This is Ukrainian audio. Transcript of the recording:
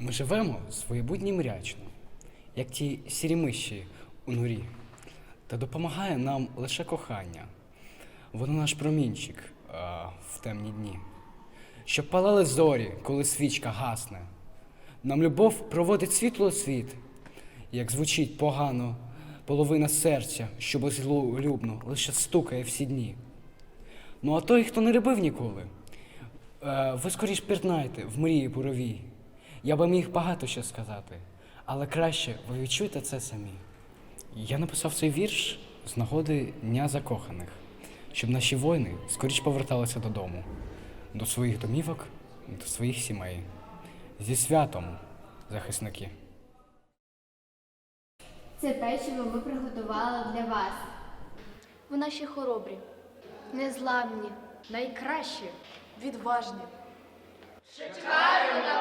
Ми живемо своєбудні мрячно, як ті сірі миші у норі, та допомагає нам лише кохання. Воно наш промінчик а, в темні дні. Щоб палали зорі, коли свічка гасне. Нам любов проводить світло світ, як звучить погано половина серця, що безлюбно лише стукає всі дні. Ну а той, хто не любив ніколи, е, ви скоріш пірнайте в мрії буровій. Я би міг багато ще сказати, але краще ви відчуєте це самі. Я написав цей вірш з нагоди Дня закоханих, щоб наші воїни скоріш поверталися додому, до своїх домівок, до своїх сімей. Зі святом, захисники. Це печиво ми приготували для вас. Ви наші хоробрі, незламні, найкращі, відважні. Чекаю на